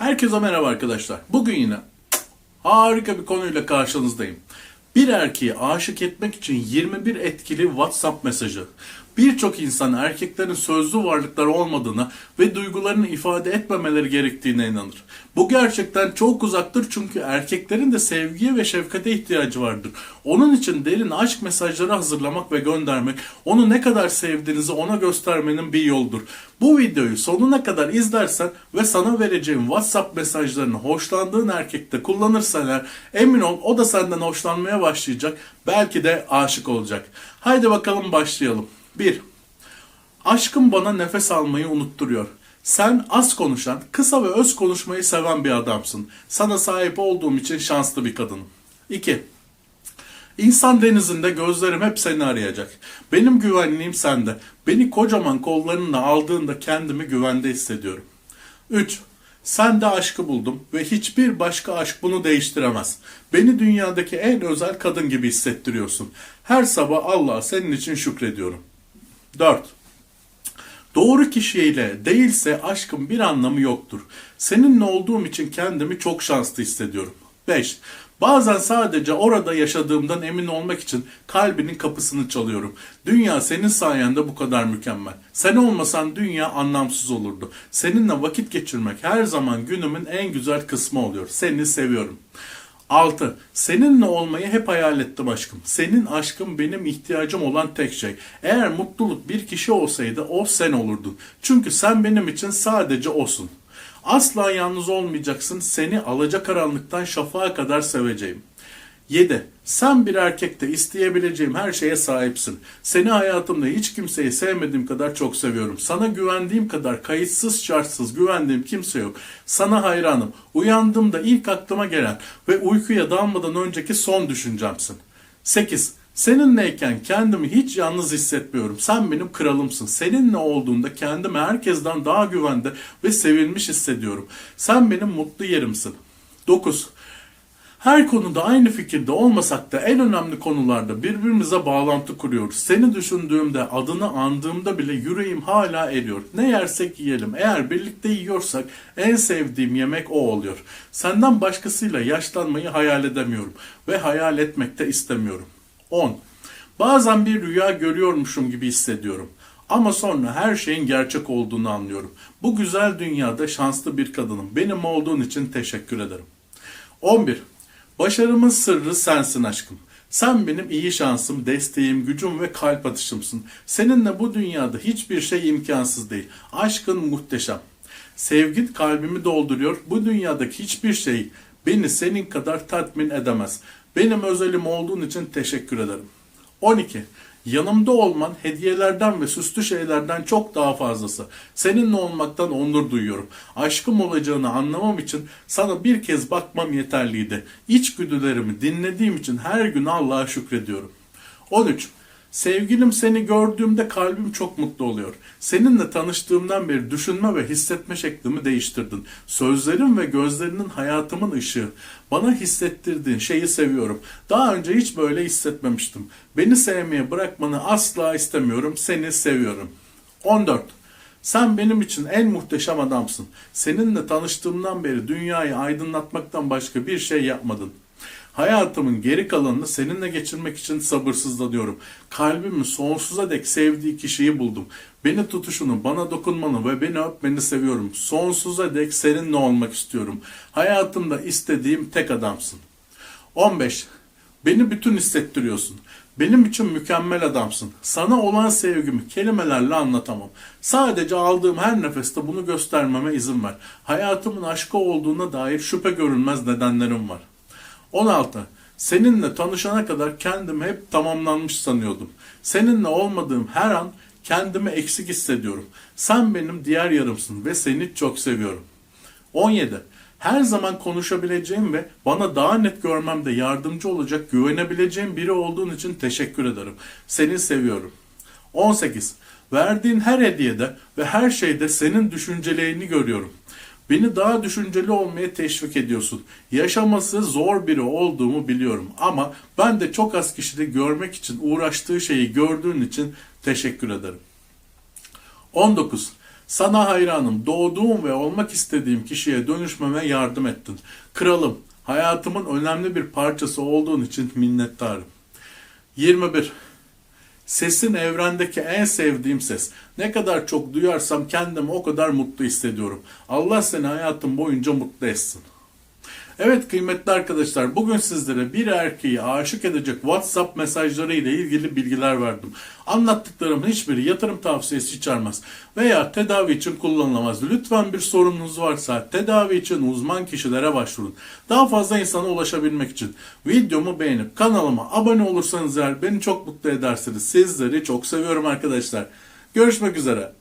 Herkese merhaba arkadaşlar. Bugün yine harika bir konuyla karşınızdayım. Bir erkeği aşık etmek için 21 etkili WhatsApp mesajı. Birçok insan erkeklerin sözlü varlıklar olmadığına ve duygularını ifade etmemeleri gerektiğine inanır. Bu gerçekten çok uzaktır çünkü erkeklerin de sevgiye ve şefkate ihtiyacı vardır. Onun için derin aşk mesajları hazırlamak ve göndermek, onu ne kadar sevdiğinizi ona göstermenin bir yoldur. Bu videoyu sonuna kadar izlersen ve sana vereceğim WhatsApp mesajlarını hoşlandığın erkekte kullanırsan eğer emin ol o da senden hoşlanmaya başlayacak. Belki de aşık olacak. Haydi bakalım başlayalım. 1. Aşkım bana nefes almayı unutturuyor. Sen az konuşan, kısa ve öz konuşmayı seven bir adamsın. Sana sahip olduğum için şanslı bir kadınım. 2. İnsan denizinde gözlerim hep seni arayacak. Benim güvenliğim sende. Beni kocaman kollarınla aldığında kendimi güvende hissediyorum. 3. Sen de aşkı buldum ve hiçbir başka aşk bunu değiştiremez. Beni dünyadaki en özel kadın gibi hissettiriyorsun. Her sabah Allah'a senin için şükrediyorum. 4. Doğru kişiyle değilse aşkın bir anlamı yoktur. Seninle olduğum için kendimi çok şanslı hissediyorum. 5. Bazen sadece orada yaşadığımdan emin olmak için kalbinin kapısını çalıyorum. Dünya senin sayende bu kadar mükemmel. Sen olmasan dünya anlamsız olurdu. Seninle vakit geçirmek her zaman günümün en güzel kısmı oluyor. Seni seviyorum. 6. Seninle olmayı hep hayal ettim aşkım. Senin aşkın benim ihtiyacım olan tek şey. Eğer mutluluk bir kişi olsaydı o sen olurdun. Çünkü sen benim için sadece osun. Asla yalnız olmayacaksın. Seni alacakaranlıktan şafağa kadar seveceğim. 7. Sen bir erkekte isteyebileceğim her şeye sahipsin. Seni hayatımda hiç kimseyi sevmediğim kadar çok seviyorum. Sana güvendiğim kadar kayıtsız şartsız güvendiğim kimse yok. Sana hayranım. Uyandığımda ilk aklıma gelen ve uykuya dalmadan önceki son düşüncemsin. 8. Seninleyken kendimi hiç yalnız hissetmiyorum. Sen benim kralımsın. Seninle olduğunda kendimi herkesten daha güvende ve sevilmiş hissediyorum. Sen benim mutlu yerimsin. 9. Her konuda aynı fikirde olmasak da en önemli konularda birbirimize bağlantı kuruyoruz. Seni düşündüğümde, adını andığımda bile yüreğim hala eriyor. Ne yersek yiyelim. Eğer birlikte yiyorsak en sevdiğim yemek o oluyor. Senden başkasıyla yaşlanmayı hayal edemiyorum ve hayal etmek de istemiyorum. 10. Bazen bir rüya görüyormuşum gibi hissediyorum. Ama sonra her şeyin gerçek olduğunu anlıyorum. Bu güzel dünyada şanslı bir kadınım. Benim olduğun için teşekkür ederim. 11. Başarımın sırrı sensin aşkım. Sen benim iyi şansım, desteğim, gücüm ve kalp atışımsın. Seninle bu dünyada hiçbir şey imkansız değil. Aşkın muhteşem. Sevgin kalbimi dolduruyor. Bu dünyadaki hiçbir şey beni senin kadar tatmin edemez. Benim özelim olduğun için teşekkür ederim. 12. Yanımda olman hediyelerden ve süslü şeylerden çok daha fazlası. Seninle olmaktan onur duyuyorum. Aşkım olacağını anlamam için sana bir kez bakmam yeterliydi. İçgüdülerimi dinlediğim için her gün Allah'a şükrediyorum. 13. Sevgilim seni gördüğümde kalbim çok mutlu oluyor. Seninle tanıştığımdan beri düşünme ve hissetme şeklimi değiştirdin. Sözlerin ve gözlerinin hayatımın ışığı. Bana hissettirdiğin şeyi seviyorum. Daha önce hiç böyle hissetmemiştim. Beni sevmeye bırakmanı asla istemiyorum. Seni seviyorum. 14. Sen benim için en muhteşem adamsın. Seninle tanıştığımdan beri dünyayı aydınlatmaktan başka bir şey yapmadın. Hayatımın geri kalanını seninle geçirmek için sabırsızlanıyorum. Kalbimin sonsuza dek sevdiği kişiyi buldum. Beni tutuşunu, bana dokunmanı ve beni öpmeni seviyorum. Sonsuza dek seninle olmak istiyorum. Hayatımda istediğim tek adamsın. 15. Beni bütün hissettiriyorsun. Benim için mükemmel adamsın. Sana olan sevgimi kelimelerle anlatamam. Sadece aldığım her nefeste bunu göstermeme izin ver. Hayatımın aşkı olduğuna dair şüphe görünmez nedenlerim var. 16. Seninle tanışana kadar kendimi hep tamamlanmış sanıyordum. Seninle olmadığım her an kendimi eksik hissediyorum. Sen benim diğer yarımsın ve seni çok seviyorum. 17. Her zaman konuşabileceğim ve bana daha net görmemde yardımcı olacak güvenebileceğim biri olduğun için teşekkür ederim. Seni seviyorum. 18. Verdiğin her hediyede ve her şeyde senin düşüncelerini görüyorum. Beni daha düşünceli olmaya teşvik ediyorsun. Yaşaması zor biri olduğumu biliyorum ama ben de çok az kişide görmek için uğraştığı şeyi gördüğün için teşekkür ederim. 19. Sana hayranım. Doğduğum ve olmak istediğim kişiye dönüşmeme yardım ettin. Kralım, hayatımın önemli bir parçası olduğun için minnettarım. 21. Sesin evrendeki en sevdiğim ses. Ne kadar çok duyarsam kendimi o kadar mutlu hissediyorum. Allah seni hayatın boyunca mutlu etsin. Evet kıymetli arkadaşlar bugün sizlere bir erkeği aşık edecek WhatsApp mesajları ile ilgili bilgiler verdim. Anlattıklarımın hiçbiri yatırım tavsiyesi içermez veya tedavi için kullanılamaz. Lütfen bir sorununuz varsa tedavi için uzman kişilere başvurun. Daha fazla insana ulaşabilmek için videomu beğenip kanalıma abone olursanız eğer beni çok mutlu edersiniz. Sizleri çok seviyorum arkadaşlar. Görüşmek üzere.